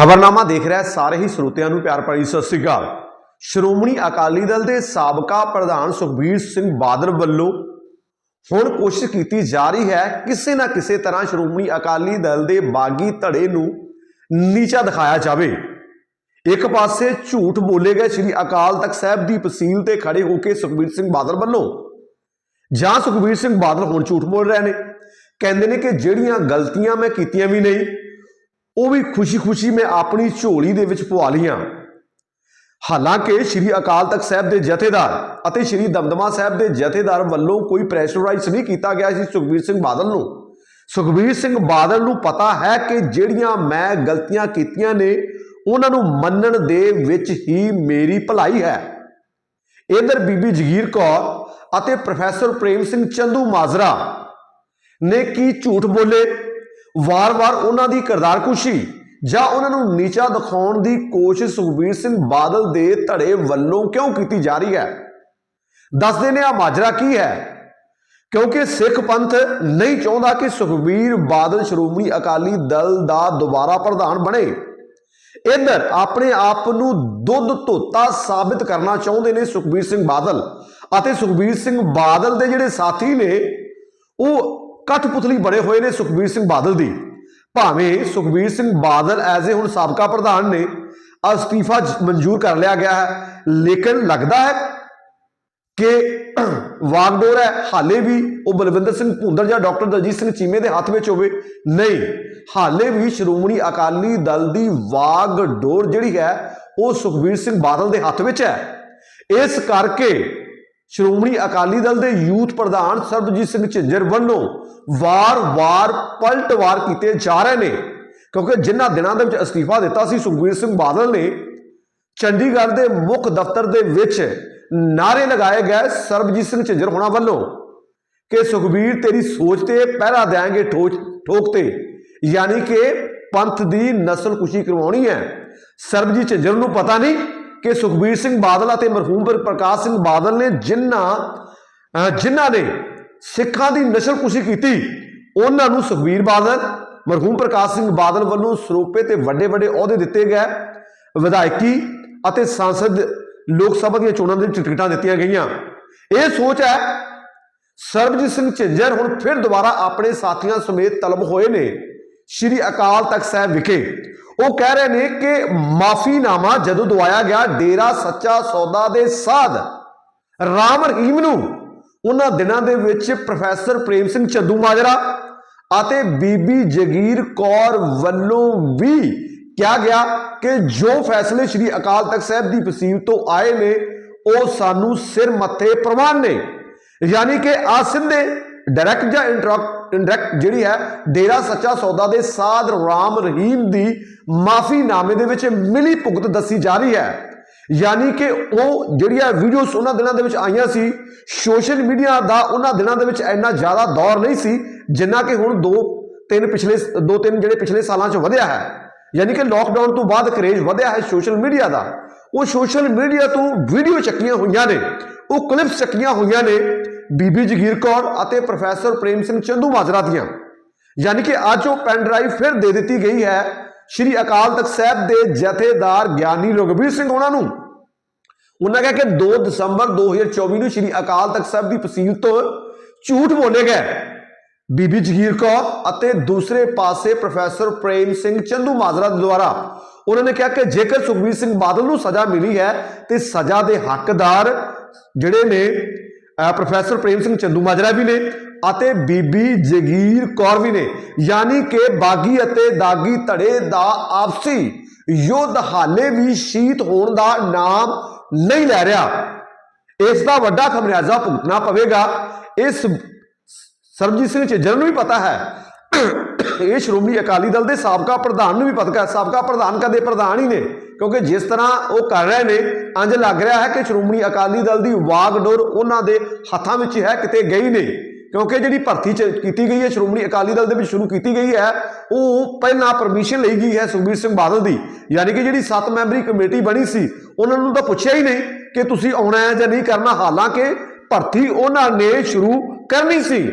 ਖਬਰਨਾਮਾ ਦੇਖ ਰਿਹਾ ਸਾਰੇ ਹੀ ਸਰੋਤਿਆਂ ਨੂੰ ਪਿਆਰ ਭਰੀ ਸਤਿ ਸ੍ਰੀ ਅਕਾਲ। ਸ਼੍ਰੋਮਣੀ ਅਕਾਲੀ ਦਲ ਦੇ ਸਾਬਕਾ ਪ੍ਰਧਾਨ ਸੁਖਬੀਰ ਸਿੰਘ ਬਾਦਲ ਵੱਲੋਂ ਹੁਣ ਕੋਸ਼ਿਸ਼ ਕੀਤੀ ਜਾ ਰਹੀ ਹੈ, ਕਿਸੇ ਨਾ ਕਿਸੇ ਤਰ੍ਹਾਂ ਸ਼੍ਰੋਮਣੀ ਅਕਾਲੀ ਦਲ ਦੇ ਬਾਗੀ ਧੜੇ ਨੂੰ ਨੀਚਾ ਦਿਖਾਇਆ ਜਾਵੇ। ਇੱਕ ਪਾਸੇ ਝੂਠ ਬੋਲੇ ਗਏ ਸ੍ਰੀ ਅਕਾਲ ਤਖਤ ਸਾਹਿਬ ਦੀ ਪਸੀਲ ਤੇ ਖੜੇ ਹੋ ਕੇ ਸੁਖਬੀਰ ਸਿੰਘ ਬਾਦਲ ਵੱਲੋਂ। ਜਾਂ ਸੁਖਬੀਰ ਸਿੰਘ ਬਾਦਲ ਹੁਣ ਝੂਠ ਬੋਲ ਰਹੇ ਨੇ। ਕਹਿੰਦੇ ਨੇ ਕਿ ਜਿਹੜੀਆਂ ਗਲਤੀਆਂ ਮੈਂ ਕੀਤੀਆਂ ਵੀ ਨਹੀਂ ਉਹ ਵੀ ਖੁਸ਼ੀ-ਖੁਸ਼ੀ ਮੈਂ ਆਪਣੀ ਝੋਲੀ ਦੇ ਵਿੱਚ ਪਵਾ ਲੀਆਂ ਹਾਲਾਂਕਿ ਸ੍ਰੀ ਅਕਾਲ ਤਖਤ ਸਾਹਿਬ ਦੇ ਜਥੇਦਾਰ ਅਤੇ ਸ੍ਰੀ ਦਮਦਮਾ ਸਾਹਿਬ ਦੇ ਜਥੇਦਾਰ ਵੱਲੋਂ ਕੋਈ ਪ੍ਰੈਸ਼ਰਾਈਜ਼ ਨਹੀਂ ਕੀਤਾ ਗਿਆ ਸੀ ਸੁਖਬੀਰ ਸਿੰਘ ਬਾਦਲ ਨੂੰ। ਸੁਖਬੀਰ ਸਿੰਘ ਬਾਦਲ ਨੂੰ ਪਤਾ ਹੈ ਕਿ ਜਿਹੜੀਆਂ ਮੈਂ ਗਲਤੀਆਂ ਕੀਤੀਆਂ ਨੇ, ਉਹਨਾਂ ਨੂੰ ਮੰਨਣ ਦੇ ਵਿੱਚ ਹੀ ਮੇਰੀ ਭਲਾਈ ਹੈ। ਇਧਰ ਬੀਬੀ ਜਗੀਰ ਕੌਰ ਅਤੇ ਪ੍ਰੋਫੈਸਰ ਪ੍ਰੇਮ ਸਿੰਘ ਚੰਦੂ ਮਾਜਰਾ ਨੇ ਕੀ ਝੂਠ ਬੋਲੇ? ਵਾਰ-ਵਾਰ ਉਹਨਾਂ ਦੀ ਕਿਰਦਾਰਕੁਸ਼ੀ ਜਾਂ ਉਹਨਾਂ ਨੂੰ ਨੀਚਾ ਦਿਖਾਉਣ ਦੀ ਕੋਸ਼ਿਸ਼ ਸੁਖਬੀਰ ਸਿੰਘ ਬਾਦਲ ਦੇ ਧੜੇ ਵੱਲੋਂ ਕਿਉਂ ਕੀਤੀ ਜਾ ਰਹੀ ਹੈ? ਦੱਸਦੇ ਨੇ ਆ ਮਾਜਰਾ ਕੀ ਹੈ? ਕਿਉਂਕਿ ਸਿੱਖ ਪੰਥ ਨਹੀਂ ਚਾਹੁੰਦਾ ਕਿ ਸੁਖਬੀਰ ਬਾਦਲ ਸ਼੍ਰੋਮਣੀ ਅਕਾਲੀ ਦਲ ਦਾ ਦੁਬਾਰਾ ਪ੍ਰਧਾਨ ਬਣੇ। ਇਧਰ ਆਪਣੇ ਆਪ ਨੂੰ ਦੁੱਧ ਧੋਤਾ ਸਾਬਿਤ ਕਰਨਾ ਚਾਹੁੰਦੇ ਨੇ ਸੁਖਬੀਰ ਸਿੰਘ ਬਾਦਲ ਅਤੇ ਸੁਖਬੀਰ ਸਿੰਘ ਬਾਦਲ ਦੇ ਜਿਹੜੇ ਸਾਥੀ ਨੇ, ਉਹ ਕਠਪੁਤਲੀ ਬਣੇ ਹੋਏ ਨੇ ਸੁਖਬੀਰ ਸਿੰਘ ਬਾਦਲ ਦੀ। ਭਾਵੇਂ ਸੁਖਬੀਰ ਸਿੰਘ ਬਾਦਲ ਐਜ਼ ਏ ਹੁਣ ਸਾਬਕਾ ਪ੍ਰਧਾਨ ਨੇ, ਅਸਤੀਫਾ ਮਨਜ਼ੂਰ ਕਰ ਲਿਆ ਗਿਆ ਹੈ। ਲੇਕਿਨ ਲੱਗਦਾ ਹੈ ਕਿ ਵਾਗਡੋਰ ਹੈ, ਹਾਲੇ ਵੀ ਉਹ ਬਲਵਿੰਦਰ ਸਿੰਘ ਭੁੰਦਰ ਜਾਂ ਡਾਕਟਰ ਦਲਜੀਤ ਸਿੰਘ ਚੀਮੇ ਦੇ ਹੱਥ ਵਿੱਚ ਹੋਵੇ, ਨਹੀਂ। ਹਾਲੇ ਵੀ ਸ਼੍ਰੋਮਣੀ ਅਕਾਲੀ ਦਲ ਦੀ ਵਾਗਡੋਰ ਜਿਹੜੀ ਹੈ, ਉਹ ਸੁਖਬੀਰ ਸਿੰਘ ਬਾਦਲ ਦੇ ਹੱਥ ਵਿੱਚ ਹੈ। ਇਸ ਕਰਕੇ ਸ਼੍ਰੋਮਣੀ ਅਕਾਲੀ ਦਲ ਦੇ ਯੂਥ ਪ੍ਰਧਾਨ ਸਰਬਜੀਤ ਸਿੰਘ ਝਿੰਜਰ ਵੱਲੋਂ ਵਾਰ-ਵਾਰ ਪਲਟਵਾਰ ਕੀਤੇ ਜਾ ਰਹੇ ਨੇ। ਕਿਉਂਕਿ ਜਿਨ੍ਹਾਂ ਦਿਨਾਂ ਦੇ ਵਿੱਚ ਅਸਤੀਫਾ ਦਿੱਤਾ ਸੀ, ਸੁਖਬੀਰ ਸਿੰਘ ਬਾਦਲ ਨੇ, ਚੰਡੀਗੜ੍ਹ ਦੇ ਮੁੱਖ ਦਫ਼ਤਰ ਦੇ ਵਿੱਚ ਨਾਰੇ ਲਗਾਏ ਗਏ ਸਰਬਜੀਤ ਸਿੰਘ ਝਿੰਜਰ ਹੋਣਾ ਵੱਲੋਂ ਕਿ ਸੁਖਬੀਰ ਤੇਰੀ ਸੋਚ ਤੇ ਪਹਿਰਾ ਦੇਾਂਗੇ ਠੋਕ ਠੋਕ ਤੇ। ਯਾਨੀ ਕਿ ਪੰਥ ਦੀ ਨਸਲ ਕੁਸ਼ੀ ਕਰਵਾਉਣੀ ਹੈ। ਸਰਬਜੀਤ ਝਿੰਜਰ ਨੂੰ ਪਤਾ ਨਹੀਂ ਕਿ ਸੁਖਬੀਰ ਸਿੰਘ ਬਾਦਲ ਅਤੇ ਮਰਹੂਮ ਪ੍ਰਕਾਸ਼ ਸਿੰਘ ਬਾਦਲ ਨੇ ਜਿਨ੍ਹਾਂ ਜਿਨ੍ਹਾਂ ਨੇ ਸਿੱਖਾਂ ਦੀ ਨਸ਼ਲਕੁਸ਼ੀ ਕੀਤੀ, ਉਹਨਾਂ ਨੂੰ ਸੁਖਬੀਰ ਬਾਦਲ, ਮਰਹੂਮ ਪ੍ਰਕਾਸ਼ ਸਿੰਘ ਬਾਦਲ ਵੱਲੋਂ ਸਰੋਪੇ ਤੇ ਵੱਡੇ ਵੱਡੇ ਅਹੁਦੇ ਦਿੱਤੇ ਗਏ, ਵਿਧਾਇਕੀ ਅਤੇ ਸੰਸਦ, ਲੋਕ ਸਭਾ ਦੀਆਂ ਚੋਣਾਂ ਦੇ ਵਿੱਚ ਟਿਕਟਾਂ ਦਿੱਤੀਆਂ ਗਈਆਂ। ਇਹ ਸੋਚ ਹੈ, ਸਰਬਜੀਤ ਸਿੰਘ ਝਿੰਜਰ ਹੁਣ ਫਿਰ ਦੁਬਾਰਾ ਆਪਣੇ ਸਾਥੀਆਂ ਸਮੇਤ ਤਲਬ ਹੋਏ ਨੇ। ਸ਼੍ਰੀ ਅਕਾਲ ਤਖਤ ਸਾਹਿਬ ਵਿਖੇ ਉਹ ਕਹਿ ਰਹੇ ਨੇ ਕਿ ਮਾਫੀਨਾਮਾ ਜਦੋਂ ਦਵਾਇਆ ਗਿਆ, ਡੇਰਾ ਸੱਚਾ ਸੌਦਾ ਦੇ ਸਾਧ ਰਾਮ ਰਹੀਮ ਨੂੰ, ਉਹਨਾਂ ਦਿਨਾਂ ਦੇ ਵਿੱਚ ਪ੍ਰੋਫੈਸਰ ਪ੍ਰੇਮ ਸਿੰਘ ਚੰਦੂ ਮਾਜਰਾ ਅਤੇ ਬੀਬੀ ਜਗੀਰ ਕੌਰ ਵੱਲੋਂ ਵੀ ਕਿਹਾ ਗਿਆ ਕਿ ਜੋ ਫੈਸਲੇ ਸ੍ਰੀ ਅਕਾਲ ਤਖਤ ਸਾਹਿਬ ਦੀ ਫਸੀਲ ਤੋਂ ਆਏ ਨੇ, ਉਹ ਸਾਨੂੰ ਸਿਰ ਮੱਥੇ ਪ੍ਰਵਾਨ ਨੇ। ਯਾਨੀ ਕਿ ਆ ਸਿੱਧੇ ਡਾਇਰੈਕਟ ਜਾਂ ਇੰਟਰੈਕਟ ਇੰਡਾਇਰੈਕਟ ਜਿਹੜੀ ਹੈ, ਡੇਰਾ ਸੱਚਾ ਸੌਦਾ ਦੇ ਸਾਧ ਰਾਮ ਰਹੀਮ ਦੀ ਮਾਫੀਨਾਮੇ ਦੇ ਵਿੱਚ ਮਿਲੀ ਭੁਗਤ ਦੱਸੀ ਜਾ ਰਹੀ ਹੈ। ਯਾਨੀ ਕਿ ਉਹ ਜਿਹੜੀਆਂ ਵੀਡੀਓਸ ਉਹਨਾਂ ਦਿਨਾਂ ਦੇ ਵਿੱਚ ਆਈਆਂ ਸੀ ਸੋਸ਼ਲ ਮੀਡੀਆ ਦਾ ਉਹਨਾਂ ਦਿਨਾਂ ਦੇ ਵਿੱਚ ਇੰਨਾ ਜ਼ਿਆਦਾ ਦੌਰ ਨਹੀਂ ਸੀ, ਜਿੰਨਾ ਕਿ ਹੁਣ ਦੋ ਤਿੰਨ ਪਿਛਲੇ ਦੋ ਤਿੰਨ ਜਿਹੜੇ ਪਿਛਲੇ ਸਾਲਾਂ 'ਚ ਵਧਿਆ ਹੈ। ਯਾਨੀ ਕਿ ਲੋਕਡਾਊਨ ਤੋਂ ਬਾਅਦ ਕਰੇਜ ਵਧਿਆ ਹੈ ਸੋਸ਼ਲ ਮੀਡੀਆ ਦਾ। ਉਹ ਸੋਸ਼ਲ ਮੀਡੀਆ ਤੋਂ ਵੀਡੀਓ ਚੱਕੀਆਂ ਹੋਈਆਂ ਨੇ, ਉਹ ਕਲਿੱਪਸ ਚੱਕੀਆਂ ਹੋਈਆਂ ਨੇ ਬੀਬੀ ਜਗੀਰ ਕੌਰ ਅਤੇ ਪ੍ਰੋਫੈਸਰ ਪ੍ਰੇਮ ਸਿੰਘ ਚੰਦੂ ਮਾਜਰਾ ਦੀਆਂ। ਯਾਨੀ ਕਿ ਅੱਜ ਉਹ ਪੈਨ ਡਰਾਈਵ ਫਿਰ ਦੇ ਦਿੱਤੀ ਗਈ ਹੈ ਸ਼੍ਰੀ ਅਕਾਲ ਤਖਤ ਸਾਹਿਬ ਦੇ ਜਥੇਦਾਰ ਗਿਆਨੀ ਰਘਬੀਰ ਸਿੰਘ ਉਹਨਾਂ ਨੂੰ। ਉਹਨਾਂ ਕਿਹਾ ਕਿ 2 ਦਸੰਬਰ 2024 ਨੂੰ ਸ਼੍ਰੀ ਅਕਾਲ ਤਖਤ ਸਾਹਿਬ ਦੀ ਫਸੀਲ ਤੋਂ ਝੂਠ ਬੋਲੇ ਗਏ। ਬੀਬੀ ਜਗੀਰ ਕੌਰ ਅਤੇ ਦੂਸਰੇ ਪਾਸੇ ਪ੍ਰੋਫੈਸਰ ਪ੍ਰੇਮ ਸਿੰਘ ਚੰਦੂ ਮਾਜਰਾ ਦੁਆਰਾ ਉਹਨਾਂ ਨੇ ਕਿਹਾ ਕਿ ਜੇਕਰ ਸੁਖਬੀਰ ਸਿੰਘ ਬਾਦਲ ਨੂੰ ਸਜ਼ਾ ਮਿਲੀ ਹੈ ਤੇ ਸਜ਼ਾ ਦੇ ਹੱਕਦਾਰ ਜਿਹੜੇ ਨੇ ਪ੍ਰੋਫੈਸਰ ਪ੍ਰੇਮ ਸਿੰਘ ਚੰਦੂ ਮਾਜਰਾ ਵੀ ਨੇ ਅਤੇ ਬੀਬੀ ਜਗੀਰ ਕੌਰ ਵੀ ਨੇ। ਯਾਨੀ ਕਿ ਬਾਗੀ ਅਤੇ ਦਾਗੀ ਧੜੇ ਦਾ ਆਪਸੀ ਯੁੱਧ ਹਾਲੇ ਵੀ ਸ਼ੀਤ ਹੋਣ ਦਾ ਨਾਮ ਨਹੀਂ ਲੈ ਰਿਹਾ। ਇਸ ਦਾ ਵੱਡਾ ਖਮਿਆਜ਼ਾ ਭੁਗਤਣਾ ਪਵੇਗਾ। ਇਸ ਸਰਬਜੀਤ ਸਿੰਘ ਝਿੱਜਰ ਨੂੰ ਵੀ ਪਤਾ ਹੈ। ਇਹ ਸ਼੍ਰੋਮਣੀ ਅਕਾਲੀ ਦਲ ਦੇ ਸਾਬਕਾ ਪ੍ਰਧਾਨ ਨੂੰ ਵੀ ਪਤਾ ਹੈ। ਸਾਬਕਾ ਪ੍ਰਧਾਨ ਕਦੇ ਪ੍ਰਧਾਨ ਹੀ ਨੇ। ਕਿਉਂਕਿ ਜਿਸ ਤਰ੍ਹਾਂ ਉਹ ਕਰ ਰਹੇ ਨੇ ਅੰਜ ਲੱਗ ਰਿਹਾ ਹੈ ਕਿ ਸ਼੍ਰੋਮਣੀ ਅਕਾਲੀ ਦਲ ਦੀ ਵਾਗਡੋਰ ਉਹਨਾਂ ਦੇ ਹੱਥਾਂ ਵਿੱਚ ਹੈ, ਕਿਤੇ ਗਈ ਨਹੀਂ। ਕਿਉਂਕਿ ਜਿਹੜੀ ਭਰਤੀ ਚ ਕੀਤੀ ਗਈ ਹੈ, ਸ਼੍ਰੋਮਣੀ ਅਕਾਲੀ ਦਲ ਦੇ ਵਿੱਚ ਸ਼ੁਰੂ ਕੀਤੀ ਗਈ ਹੈ, ਉਹ ਪਹਿਲਾਂ ਪਰਮਿਸ਼ਨ ਲਈ ਗਈ ਹੈ ਸੁਖਬੀਰ ਸਿੰਘ ਬਾਦਲ ਦੀ। ਯਾਨੀ ਕਿ ਜਿਹੜੀ 7 ਮੈਂਬਰੀ ਕਮੇਟੀ ਬਣੀ ਸੀ, ਉਹਨਾਂ ਨੂੰ ਤਾਂ ਪੁੱਛਿਆ ਹੀ ਨਹੀਂ ਕਿ ਤੁਸੀਂ ਆਉਣਾ ਹੈ ਜਾਂ ਨਹੀਂ ਕਰਨਾ। ਹਾਲਾਂਕਿ ਭਰਤੀ ਉਹਨਾਂ ਨੇ ਸ਼ੁਰੂ ਕਰਨੀ ਸੀ।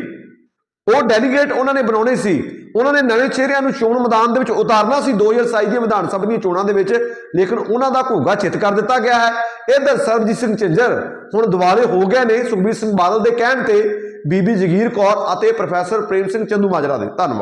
ਉਹ ਡੈਲੀਗੇਟ ਉਹਨਾਂ ਨੇ ਬਣਾਉਣੇ ਸੀ। ਉਹਨਾਂ ਨੇ ਨਵੇਂ ਚਿਹਰਿਆਂ ਨੂੰ ਚੋਣ ਮੈਦਾਨ ਦੇ ਵਿੱਚ ਉਤਾਰਨਾ ਸੀ। 2027 ਦੀਆਂ ਵਿਧਾਨ ਸਭਾ ਦੀਆਂ ਚੋਣਾਂ ਦੇ ਵਿੱਚ। ਲੇਕਿਨ ਉਹਨਾਂ ਦਾ ਘੋਗਾ ਚਿੱਤ ਕਰ ਦਿੱਤਾ ਗਿਆ ਹੈ। ਇਧਰ ਸਰਬਜੀਤ ਸਿੰਘ ਝਿੰਜਰ ਹੁਣ ਦੁਬਾਰੇ ਹੋ ਗਏ ਨੇ। ਸੁਖਬੀਰ ਸਿੰਘ ਬਾਦਲ ਦੇ ਕਹਿਣ ਤੇ ਬੀਬੀ ਜਗੀਰ ਕੌਰ ਅਤੇ ਪ੍ਰੋਫੈਸਰ ਪ੍ਰੇਮ ਸਿੰਘ ਚੰਦੂ ਮਾਜਰਾ ਦੇ। ਧੰਨਵਾਦ।